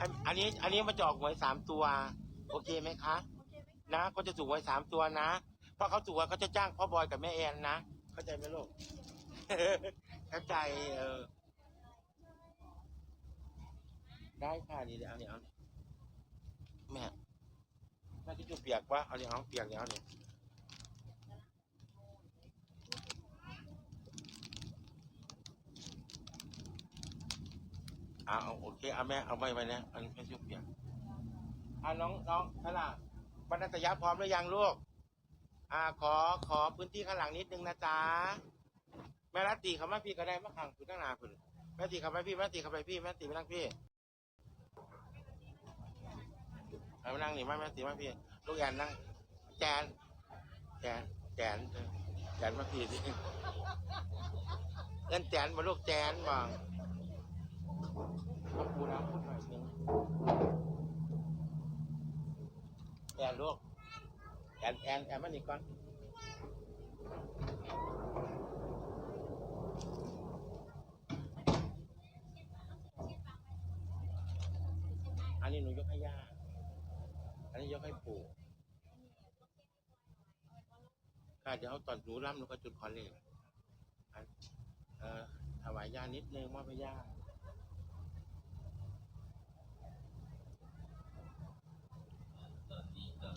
ออกหวยสามตัว โอเคไหมคะ นะก็จะถูกหวยสามตัวนะ เพราะเขาถูกหวยเขาจะจ้างพ่อบอยกับแม่แอนนะ เข้าใจไหมลูก เข้าใจเออ ได้ค่ะนี่เดี๋ยวเอาเนี่ยเอาเนี่ยแม่แม่ที่จุเปียกวะเอาเนี่ยเอาเปียกเนี่ยเอาเนี่ย อาเอาโอเคเอาแม่เอาไว้ไว้นะอันนี้แม่จุเปียกอ่าน้องน้องขนาดบรรณัตยะพร้อมหรือยังลูก อ่าขอขอพื้นที่ข้างหลังนิดนึงนะจ๊ะแม่รัตตีเขามาพี่ก็ได้มาขังคุณตั้งนานคุณแม่ตีเขาไปพี่แม่ตีเขาไปพี่แม่ตีมานั่งพี่เอามานั่งนี่มาแม่ตีมาพี่ลูกแอนนั่งแจนแจนแจนเออแจนมาพี่ดิเอินแจนมาลูกแจนบ้าง ต้องปูน้ำพูดหน่อยนึงแอนลูกแอนแอนแอนมานี่ก่อนอันนี้หนูยกให้ย่าอันนี้ยกให้ปู่ค่ะเดี๋ยวเอาตอนหนูร่ำหนูก็จุดคอเลยถวายย่านิดนึงมอบให้ย่า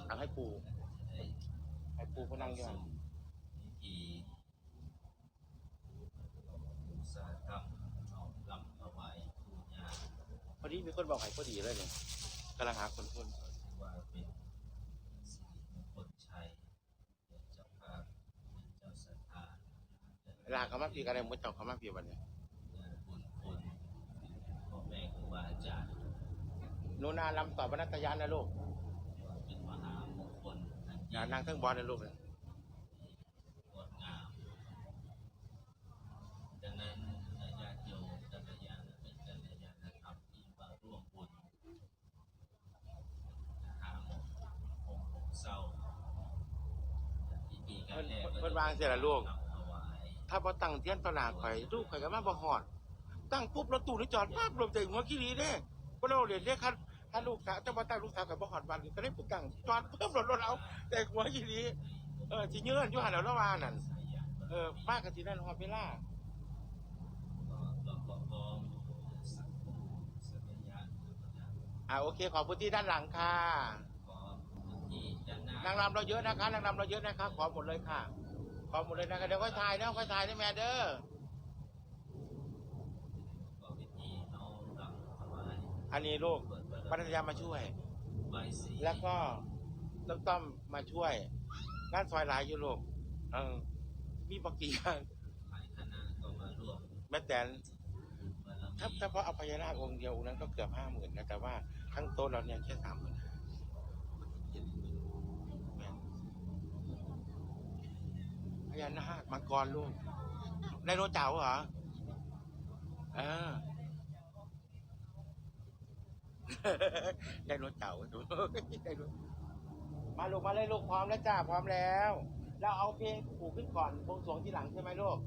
เอา ให้ปูให้ปู่เขานั่งยพิธีอุตสาหกรรมเอาลำถวายปูญาพอดีมีคนบอกให้พอดีเลยเนี่ยกำลังหาคนคนว่าเป็นสิริมงคลชัยเจ้าภาพเจ้าศรัทธาลาเขามาพี่กันเลยมุดเจ้าเขามาพี่วันเนี้ยบุญคุณพ่อแม่ครูบาอาจารย์นูนาลำต่อบรรณัตยานนะลูก เป็นมหามงคล อันอย่ายิ่งนั่งทั้งบอลนะลูกนะงดงามดังนั้นญาติโยมกัลยาณเป็นกัลยาณธรรมที่มาร่วมบุญหาหมององค์หกเศร้าพิธีการแรกเพิ่นวางเสร็จแล้วลูกนำถวายถ้าพอตั้งเทียนต่อหน้าข่อยลูกข่อยก็มาบ่ฮอด ตั้งปุ๊บรถตู้นี่จอดปั๊บลงใจหัวขี้รีเด้บ่เราเรียนเรียกคัน ถ้าลูกสาวจะมาตั้งลูกสาวกับบ่ฮอดบ้านก็ได้ปลุกตั้งจอดปุ๊บรถรถเอา แต่หัวขี้รีเออสิเยือนยู่หั่นแล้วละวานั่นเออมากก็สินั่นฮอดเวลาอ่าอ่าโอเค ขอบพื้นที่ด้านหลังค่ะนางรำเราเยอะนะคะนางรำเราเยอะนะคะ ขอหมดเลยค่ะ ขอหมดเลยนะคะเดี๋ยวค่อยถ่ายนะค่อยถ่ายนะแม่เด้ออันนี้ลูก ปิดปัญญามาช่วยใบายสีแล้วก็ต้อมต้อมมาช่วย งานซอยหลายอยู่ลูกเออมีปกี่อย่างฝ่ายคณะก็มาร่วมแม่แตนบารมีถ้าถ้าเพราะเอาพญานาคองค์เดียวองค์นั้นก็เกือบห้าหมื่นนะแต่ว่าทั้งโต๊ะเราเนี่ยแค่สามหมื่นพญานาคมังกรลูกไดโนเสาร์เหรอเออ ได้รถเสาร์ดูได้รถมาลูกมาเลยลูกพร้อมแล้วจ้าพร้อมแล้ว เราเอาเพลงผูกขึ้นก่อนวงสวงที่หลังใช่ไหมลูก